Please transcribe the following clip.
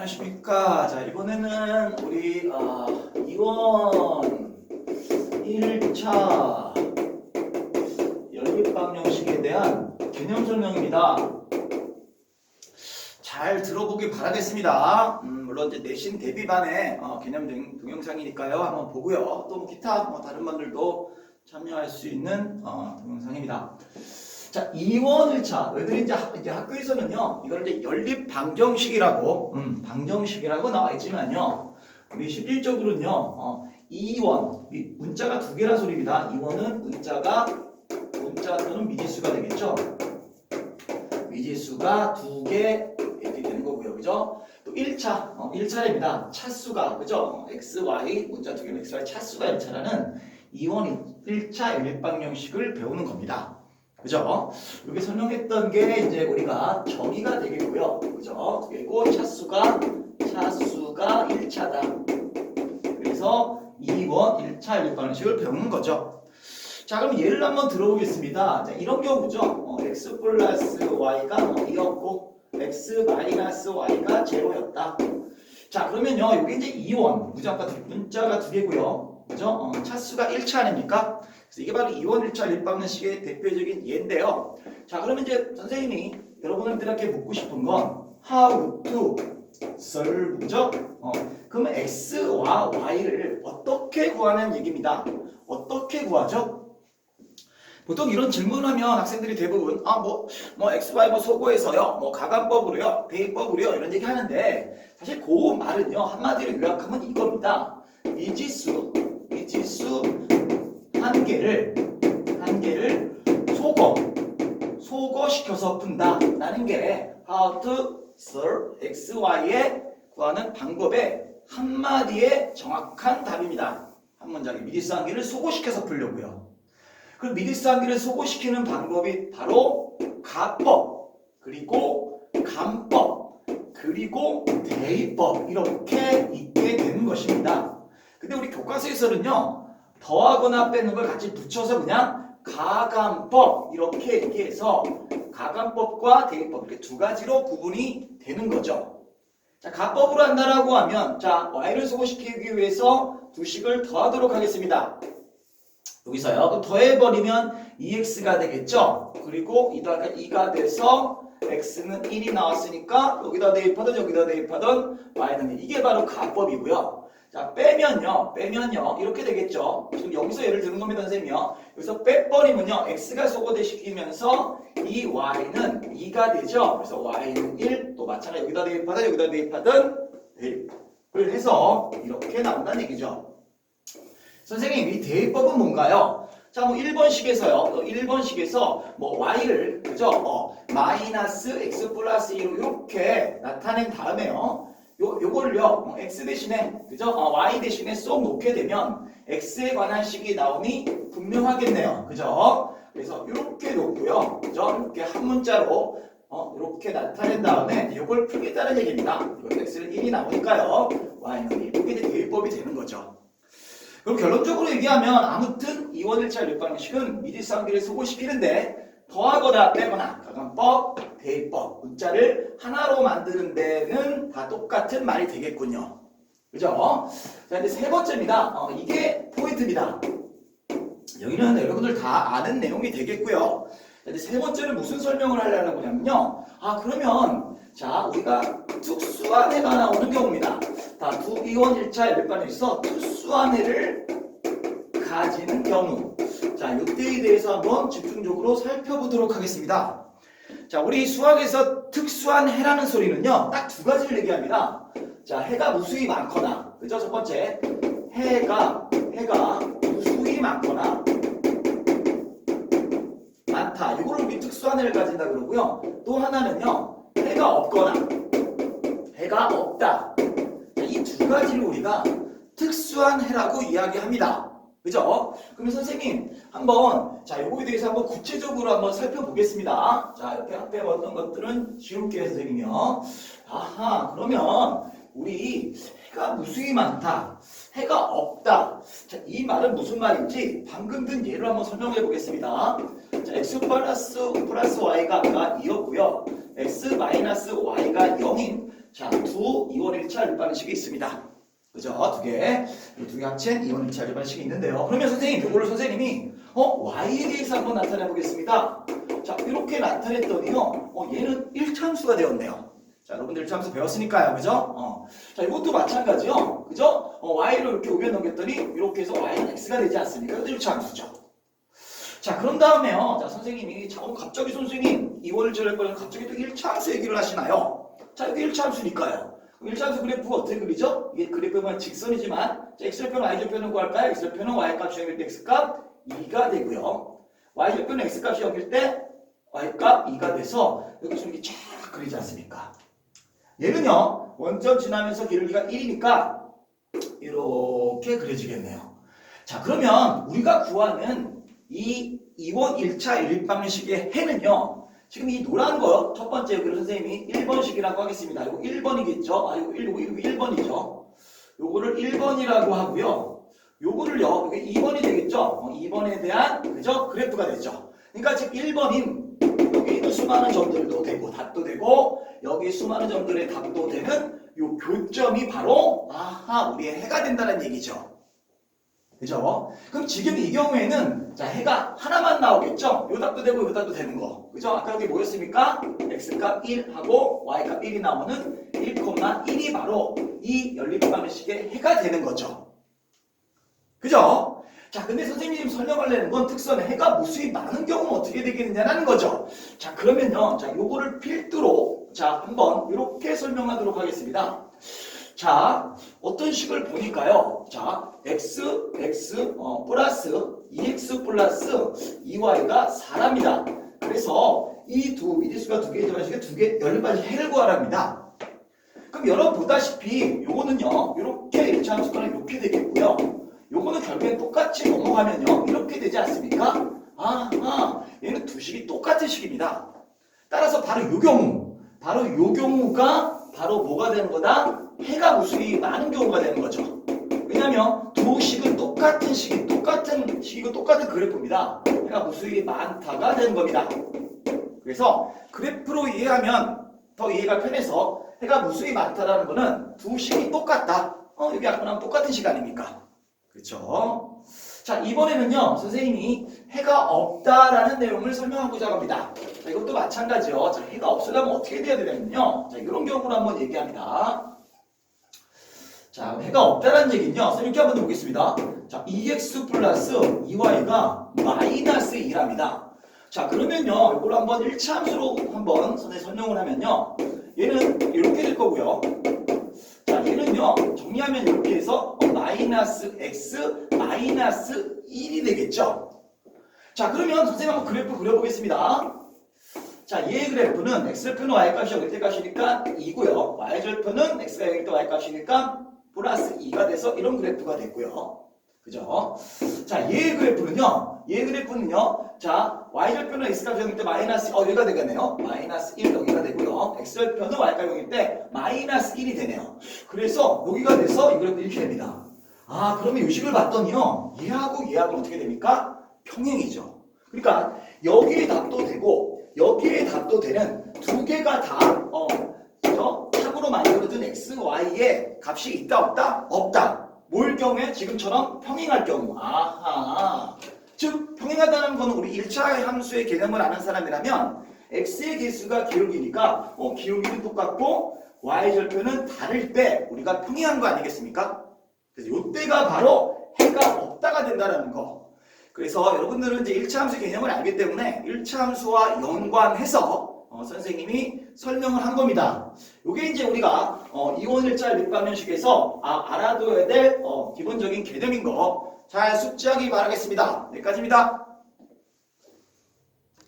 안녕하십니까. 자, 이번에는 우리 아, 이원 1차 연립방정식에 대한 개념 설명입니다. 잘 들어보길 바라겠습니다. 음, 물론 이제 내신 대비반의 어, 개념 동- 동영상이니까요. 한번 보고요. 또 뭐 기타 뭐 다른 분들도 참여할 수 있는 어, 동영상입니다. 자, 2원 1차. 너희들이 이제, 학- 이제 학교에서는요, 이걸 이제 연립 방정식이라고, 음, 방정식이라고 나와 있지만요, 우리 실질적으로는요, 어, 2원, 이 문자가 두 개란 소리입니다. 2원은 문자가, 문자 또는 미지수가 되겠죠? 미지수가 두 개 이렇게 되는 거고요. 그죠? 또 1차, 어, 1차입니다. 차수가, 그죠? 어, x, y, 문자 두 개는 x, y, 차수가 1차라는 2원 1차 연립 방정식을 배우는 겁니다. 그죠? 여기 설명했던 게 이제 우리가 정의가 되겠고요. 그죠? 그리고 차수가 차수가 1차다. 그래서 2번 1차 연립 방식을 배우는 거죠. 자, 그럼 예를 한번 들어보겠습니다. 자, 이런 경우죠. 어, x 플러스 y가 2였고 x 마이너스 y가 제로였다. 자, 그러면요. 여기 이제 2원 문자가 두, 문자가 두 개고요. 그죠? 어, 차수가 1차 아닙니까? 그래서 이게 바로 2원 1차 일방식의 대표적인 예인데요. 자, 그러면 이제 선생님이 여러분들한테 묻고 싶은 건 how to solve죠? 어, 그러면 x와 y를 어떻게 구하는 얘기입니다. 어떻게 구하죠? 보통 이런 질문하면 학생들이 대부분 아뭐뭐 뭐 x, y 뭐 소고해서요, 뭐 가간법으로요, 대입법으로요 이런 얘기 하는데 사실 그 말은요 한마디로 요약하면 이겁니다. 미지수, 미지수 한 개를 한 개를 소거 소거시켜서 푼다라는 게 how to solve x, y에 구하는 방법의 한마디의 정확한 답입니다. 한 문장에 미지수 한 개를 소거시켜서 풀려고요. 그 미지수 한 개를 소거시키는 방법이 바로 가법 그리고 간법 그리고 대입법 이렇게 있게 되는 것입니다. 근데 우리 교과서에서는요 더하거나 빼는 걸 같이 붙여서 그냥 가간법 이렇게 얘기해서 가간법과 대입법 이렇게 두 가지로 구분이 되는 거죠. 자, 가법으로 한다라고 하면 자, y를 소거시키기 위해서 두 식을 더하도록 하겠습니다. 여기서요. 더해버리면 2x가 되겠죠. 그리고 이 더하니까 2가 돼서 x는 1이 나왔으니까 여기다 대입하든 여기다 대입하든 y는 1. 이게 바로 가법이고요. 자 빼면요 빼면요 이렇게 되겠죠 지금 여기서 예를 드는 겁니다 선생님요 여기서 빼버리면요 x가 소거되 시키면서 이 y는 2가 되죠 그래서 y는 1 또 마찬가지 여기다 대입하든 여기다 대입하든 대입을 해서 이렇게 나온다는 얘기죠 선생님 이 대입법은 뭔가요? 자, 뭐 1번식에서요. 1번식에서 뭐 y를 그죠? 어, 마이너스 x 플러스 2로 이렇게 나타낸 다음에요. 요 요걸요. 어, x 대신에 그죠? 어, y 대신에 쏙 놓게 되면 x에 관한 식이 나오니 분명하겠네요. 그죠? 그래서 이렇게 놓고요. 그죠? 이렇게 한 문자로 어, 이렇게 나타낸 다음에 이걸 풀겠다는 얘기입니다. 이거 x는 1이 나오니까요. y는 1. 이게 이제 대입법이 되는 거죠. 그럼 결론적으로 얘기하면 아무튼 이원 1차 립방식은 미지수한개를 소거시키는데 더하거나 빼거나 가간법, 대입법, 문자를 하나로 만드는 데는 다 똑같은 말이 되겠군요. 그죠? 자 이제 세 번째입니다. 어, 이게 포인트입니다. 여기는 여러분들 다 아는 내용이 되겠고요. 자, 이제 세 번째는 무슨 설명을 하려는 거냐면요. 아 그러면 자 우리가 특수한 해가 나오는 경우입니다. 자, 두 이원 1차 웹반에서 특수한 해를 가지는 경우. 자, 이때에 대해서 한번 집중적으로 살펴보도록 하겠습니다. 자, 우리 수학에서 특수한 해라는 소리는요, 딱 두 가지를 얘기합니다. 자, 해가 무수히 많거나, 그죠? 첫 번째, 해가, 해가 무수히 많거나, 많다. 이거를 우리 특수한 해를 가진다 그러고요. 또 하나는요, 해가 없거나, 해가 없다. 이 두 가지를 우리가 특수한 해라고 이야기합니다. 그죠? 그러면 선생님 한번 자 요거에 대해서 한번 구체적으로 한번 살펴보겠습니다. 자 이렇게 앞에 봤던 것들은 지울게요 선생님이요. 아하 그러면 우리 해가 무수히 많다. 해가 없다. 자, 이 말은 무슨 말인지 방금 든 예를 한번 설명해 보겠습니다. 자, x 플러스 플러스 y가 아까 2였고요. x 마이너스 y가 0인 자, 두 이원 일차 일반식이 있습니다. 그죠? 두 개. 이두개 합친 이원 일차 일반식이 있는데요. 그러면 선생님, 이거를 선생님이 어, y에 대해서 한번 나타내 보겠습니다. 자, 이렇게 나타냈더니요. 어, 얘는 1참수가 되었네요. 자, 여러분들 1참수 배웠으니까요. 그죠? 어. 자, 이것도 마찬가지요. 그죠? 어, y를 이렇게 우겨 넘겼더니 이렇게 해서 y는 x가 되지 않습니까? 이것도 1참수죠. 자, 그런 다음에요. 자, 선생님이 자, 어, 갑자기 선생님 2월을 지낼 거는 갑자기 또 1차함수 얘기를 하시나요? 자, 이게 1차함수니까요. 그럼 1차함수 그래프가 어떻게 그리죠? 이게 그래프가 직선이지만 자, x절편, y절편은 구할까요? x절편은 y값이 0일 때 x값 2가 되고요. y절편은 x값이 0일 때 y값 2가 돼서 여기서 이렇게 쫙 그리지 않습니까? 얘는요. 원점 지나면서 기울기가 1이니까 이렇게 그려지겠네요. 자, 그러면 우리가 구하는 이 2원 1차 일방식의 해는요. 지금 이 노란 거 첫 번째 여기를 선생님이 1번식이라고 하겠습니다. 이거 1번이겠죠? 아, 이거 1, 이거 1번이죠. 요거를 1번이라고 하고요. 요거를요. 이게 2번이 되겠죠? 어, 2번에 대한 그죠? 그래프가 되죠. 그러니까 지금 1번인 여기 있는 수많은 점들도 되고 답도 되고 여기 수많은 점들의 답도 되는 요 교점이 바로 아하 우리의 해가 된다는 얘기죠. 그죠? 그럼 지금 이 경우에는 자 해가 하나만 나오겠죠? 요 답도 되고 요 답도 되는 거. 그죠? 아까 여기 뭐였습니까? x값 1하고 y값 1이 나오는 1,1이 바로 이 연립방식의 해가 되는 거죠. 그죠? 자, 근데 선생님 설명하려는 건 특선 해가 무수히 많은 경우는 어떻게 되겠느냐는 거죠. 자, 그러면요. 자, 요거를 필두로 자, 한번 이렇게 설명하도록 하겠습니다. 자, 어떤 식을 보니까요. 자, x, x 어, 플러스 2x 플러스 2y가 4랍니다. 그래서 이 두 미지수가 두 개의 전환식에 두개 연립반식 해를 구하랍니다. 그럼 여러분 보다시피 요거는요. 이렇게 1차 함수가는 이렇게 되겠고요. 요거는 결국엔 똑같이 넘어가면요. 이렇게 되지 않습니까? 아, 아, 얘는 두 식이 똑같은 식입니다. 따라서 바로 요 경우, 바로 요 경우가 바로 뭐가 되는 거다? 해가 무수히 많은 경우가 되는 거죠. 왜냐면 두 식은 똑같은 식이 똑같은 식이고 똑같은 그래프입니다. 해가 무수히 많다가 되는 겁니다. 그래서 그래프로 이해하면 더 이해가 편해서 해가 무수히 많다라는 거는 두 식이 똑같다. 어, 여기 아까 나온 똑같은 식 아닙니까? 그렇죠? 자, 이번에는요. 선생님이 해가 없다라는 내용을 설명하고자 합니다. 자, 이것도 마찬가지요. 자, 해가 없으려면 어떻게 돼야 되냐면요. 자, 이런 경우를 한번 얘기합니다. 자, 해가 없다라는 얘기는요. 선생님 이렇게 한번 보겠습니다. 자, 2x 플러스 2y가 마이너스 2랍니다. 자, 그러면요. 이걸 한번 1차 함수로 한번 선생님 설명을 하면요. 얘는 이렇게 될 거고요. 자, 얘는요. 정리하면 이렇게 해서 마이너스 x 마이너스 1이 되겠죠. 자, 그러면 선생님 한번 그래프 그려보겠습니다. 자, 얘의 그래프는 x절표는 y값이 0일 때 값이니까 2고요. y절표는 x가 0일 때 y값이니까 플러스 2가 돼서 이런 그래프가 됐고요. 그죠? 자, 얘의 그래프는요. 얘의 그래프는요. 자, x값이 0일 때 마이너스 어, 얘가 되겠네요. 마이너스 1 여기가 되고요. y값이 0일 때 마이너스 1이 되네요. 그래서 여기가 돼서 이 그래프 이렇게 됩니다. 아, 그러면 이 식을 봤더니요. 얘하고 얘하고 어떻게 됩니까? 평행이죠. 그러니까 여기에 답도 되고 여기에 답도 되는 두 개가 다 어, 만들어둔 x, y의 값이 있다 없다? 없다. 뭘 경우에 지금처럼 평행할 경우. 아하. 즉 평행하다는 거는 우리 1차 함수의 개념을 아는 사람이라면 x의 개수가 기울기니까 어, 기울기는 똑같고 y 절표는 다를 때 우리가 평행한 거 아니겠습니까? 그래서 이때가 바로 해가 없다가 된다는 거. 그래서 여러분들은 이제 1차 함수 개념을 알기 때문에 1차 함수와 연관해서 어, 선생님이 설명을 한 겁니다. 이게 이제 우리가 어, 이원 일자 밑방면식에서 아, 알아둬야 될 어, 기본적인 개념인 거 잘 숙지하기 바라겠습니다. 여기까지입니다.